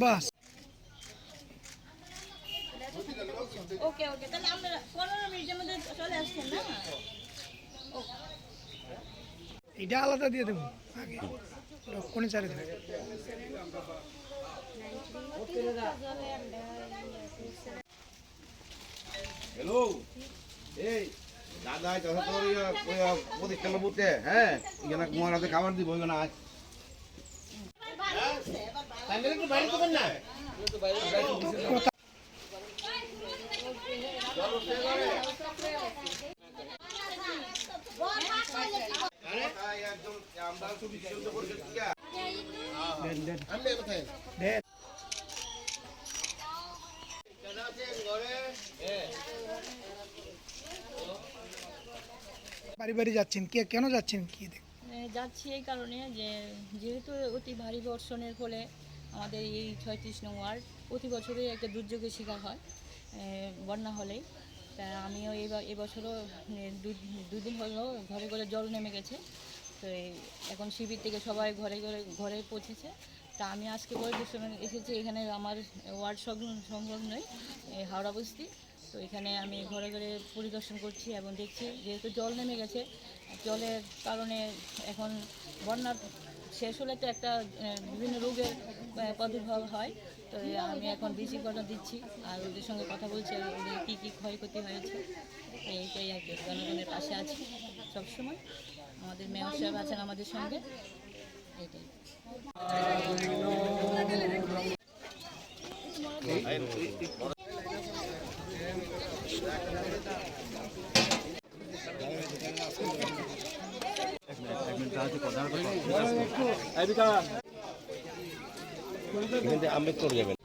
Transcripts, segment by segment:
বাস ওকে ওকে তাহলে আমরা পনেরো মিনিটের মধ্যে চলে আসছেন না এটা আলাদা দিয়ে দেবো আগে কোনে চারে দেবো হ্যালো এই দাদা যথা তোর প্রতিষ্ঠান বুঝতে হ্যাঁ? এখানে কুমার হাতে খাবার দিব এখানে আজ দেখ বাড়ি বাড়ি যাচ্ছেন? কে, কেন যাচ্ছেন? কি যাচ্ছি এই কারণে যে, যেহেতু অতি ভারী বর্ষণের ফলে আমাদের এই ছয়ত্রিশ নং ওয়ার্ড প্রতি বছরই একটা দুর্যোগের শিকার হয় বন্যা হলেই। তা আমিও ব- এবছরও দুদিন হলো ঘরে ঘরে জল নেমে গেছে। তো এখন শিবির থেকে সবাই ঘরে ঘরে ঘরে পৌঁছেছে। তা আমি আজকে পরিদর্শনে এসেছি, এখানে আমার ওয়ার্ড সংলগ্ন সংলগ্নই হাওড়া বস্তি। তো এখানে আমি ঘরে ঘরে পরিদর্শন করছি এবং দেখছি, যেহেতু জল নেমে গেছে, জলের কারণে এখন বন্যার শেষ হলে তো একটা বিভিন্ন রোগের প্রাদুর্ভাব হয়। তো আমি এখন বিশিকরণ দিচ্ছি, আর ওদের সঙ্গে কথা বলছি ওদের কী কী ক্ষয়ক্ষতি হয়েছে, এইটাই আর কি, জনগণের পাশে আছি সবসময়। আমাদের মেয়র সাহেব আছেন আমাদের সঙ্গে, এইটাই। আম্বেদকর যাবেন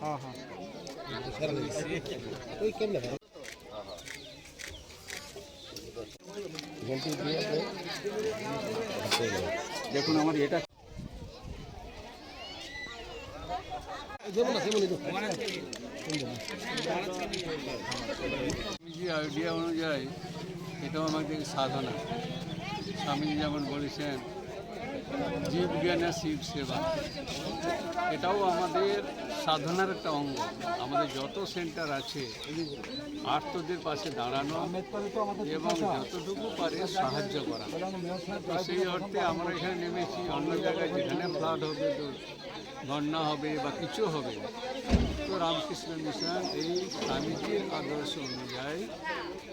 হ্যাঁ হ্যাঁ দেখুন আমার এটা। স্বামীজি আইডিয়া অনুযায়ী এটাও আমাদের সাধনা। স্বামীজি যেমন বলেছেন জীব জ্ঞানের শিব সেবা। এটাও আমাদের সাধনার একটা অঙ্গ। আমাদের যত সেন্টার আছে, আর্তদের পাশে দাঁড়ানো এবং যতটুকু পারে সাহায্য করা। তো সেই অর্থে আমরা এখানে নেমেছি। অন্য জায়গায় যেখানে ফ্লাড হবে, তো বন্যা হবে বা কিছু হবে, তো রামকৃষ্ণ মিশন এই স্বামীজির আদর্শ অনুযায়ী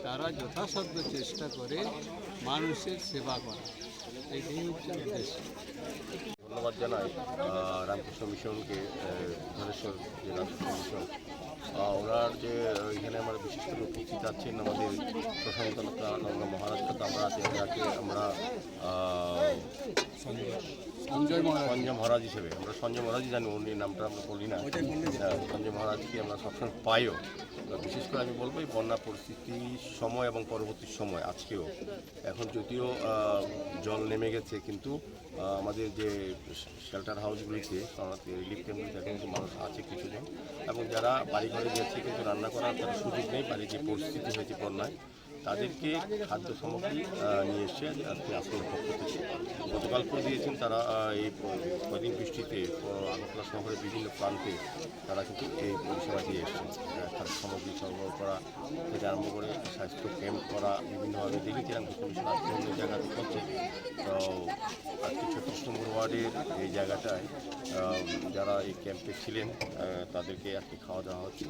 তারা যথাসাধ্য চেষ্টা করে মানুষের সেবা করা। ধন্যবাদ জানাই রামকৃষ্ণ মিশনকে ধরেশ্বর যে রামকৃষ্ণ মিশন। ওনার যে এখানে আমার বিশেষ করে উপস্থিত আছেন আমাদের প্রশান্ত নন্দা মহারাজ তথা আমরা যাকে আমরা আহ, সঞ্জয় মহারাজ। সঞ্জয় মহারাজ হিসেবে। আমরা সঞ্জয় মহারাজই জানি উনি নামটা আমরা বলি না। হ্যাঁ, সঞ্জয় মহারাজকে আমরা সবসময় পাইও। বিশেষ করে আমি বলব এই বন্যা পরিস্থিতির সময় এবং পরবর্তী সময় আজকেও। এখন যদিও জল নেমে গেছে কিন্তু আমাদের যে শেল্টার হাউসগুলিতে রিলিফ ক্যাম্পগুলিতে এখন কিন্তু মানুষ আছে কিছুজন। এবং যারা বাড়ি ঘরে গেছে কিন্তু রান্না করার তার সুযোগ নেই বাড়ির যে পরিস্থিতি হয়েছে বন্যায়। তাদেরকে খাদ্য সামগ্রী নিয়ে এসে আজকে আসলে পক্ষ থেকে গতকাল করে দিয়েছেন তারা এই কদিন বৃষ্টিতে আগরতলা শহরের বিভিন্ন প্রান্তে তারা কিন্তু এই পরিষেবা দিয়ে এসছেন। খাদ্য সামগ্রী সরবরাহ করা থেকে আরম্ভ করে স্বাস্থ্য ক্যাম্প করা, বিভিন্নভাবে দেখেছিলাম কমিশন আজকে অন্য জায়গাতে করছে। তো, আজকে ছত্রিশ নম্বর ওয়ার্ডের এই জায়গাটায় যারা এই ক্যাম্পে ছিলেন তাদেরকে আজকে খাওয়া দাওয়া হচ্ছে।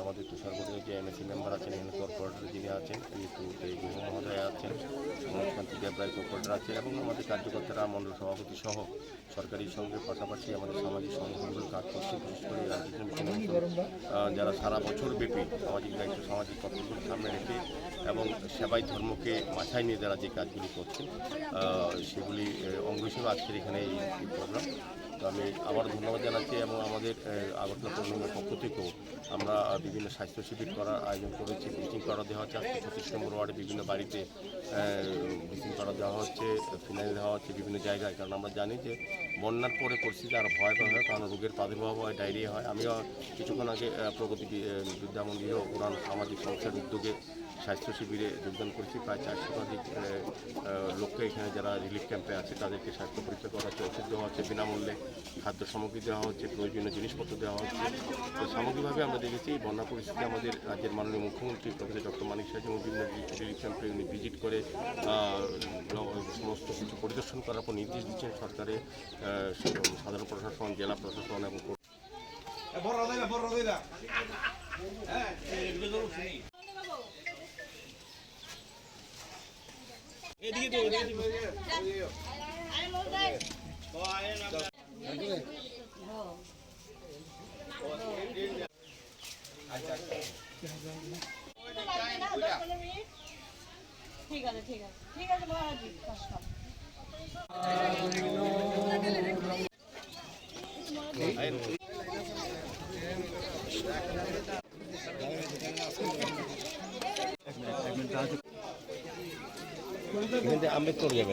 আমাদের তুষারগড়ের যে এমএসি মেম্বার আছেন এখানে কর্পোরেটর যিনি আছেন ঋতু এই গুহ মহোদয় আছেন মুখ্যমন্ত্রী দেবরায় কর্পোরেটর আছেন এবং আমাদের কার্যকর্তারা মণ্ডল সভাপতি সহ সরকারি সঙ্গে পাশাপাশি আমাদের সামাজিক সংগঠনগুলো কাজ করছে, বিশেষ করে যারা সারা বছর ব্যাপী সামাজিক দায়িত্ব, সামাজিক কর্তব্য সামনে রেখে এবং সেবাই ধর্মকে মাথায় নিয়ে যারা যে কাজগুলি করছেন সেগুলি অঙ্গ হিসেবে আজকের এখানে এই প্রোগ্রাম আমি আবার ধন্যবাদ জানাচ্ছি এবং আমাদের আগরতলা পৌরনিগমের পক্ষ থেকেও আমরা বিভিন্ন স্বাস্থ্য শিবির করার আয়োজন করেছি ব্লিচিং পাউডার দেওয়া হচ্ছে আজকে পঁচিশ নম্বর ওয়ার্ডে বিভিন্ন বাড়িতে ব্লিচিং পাউডার দেওয়া হচ্ছে ফিনাইল দেওয়া হচ্ছে বিভিন্ন জায়গায়। কারণ আমরা জানি যে বন্যার পরে পরিস্থিতি আরও ভয়াবহ হয় কারণ রোগের প্রাদুর্ভাব হয় ডায়রিয়া হয়। আমিও কিছুক্ষণ আগে প্রগতি বি- আহ, বিদ্যামন্দির উড়ান সামাজিক সংস্থার উদ্যোগে স্বাস্থ্য শিবিরে যোগদান করেছি। প্রায় চারশো শতাধিক লোককে এখানে যারা রিলিফ ক্যাম্পে আছে, তাদেরকে স্বাস্থ্য পরীক্ষা করা হচ্ছে, ওষুধ দেওয়া হচ্ছে, বিনামূল্যে খাদ্য সামগ্রী দেওয়া হচ্ছে, প্রয়োজনীয় জিনিসপত্র দেওয়া হচ্ছে। তো সামগ্রিকভাবে আমরা দেখেছি বন্যা পরিস্থিতি আমাদের রাজ্যের মাননীয় মুখ্যমন্ত্রী প্রফেসর ডক্টর মানিক সাহা এবং বিভিন্ন রিলিফ ক্যাম্পে উনি ভিজিট করে সমস্ত কিছু পরিদর্শন করার পর নির্দেশ দিচ্ছেন সরকারের সাধারণ প্রশাসন, জেলা প্রশাসন এবং এদিকে তো এদিকে তো, এদিকে তো। ঠিক আছে ঠিক আছে ঠিক আছে মহারাজি কাজ এখান আম্বেদকর যাবে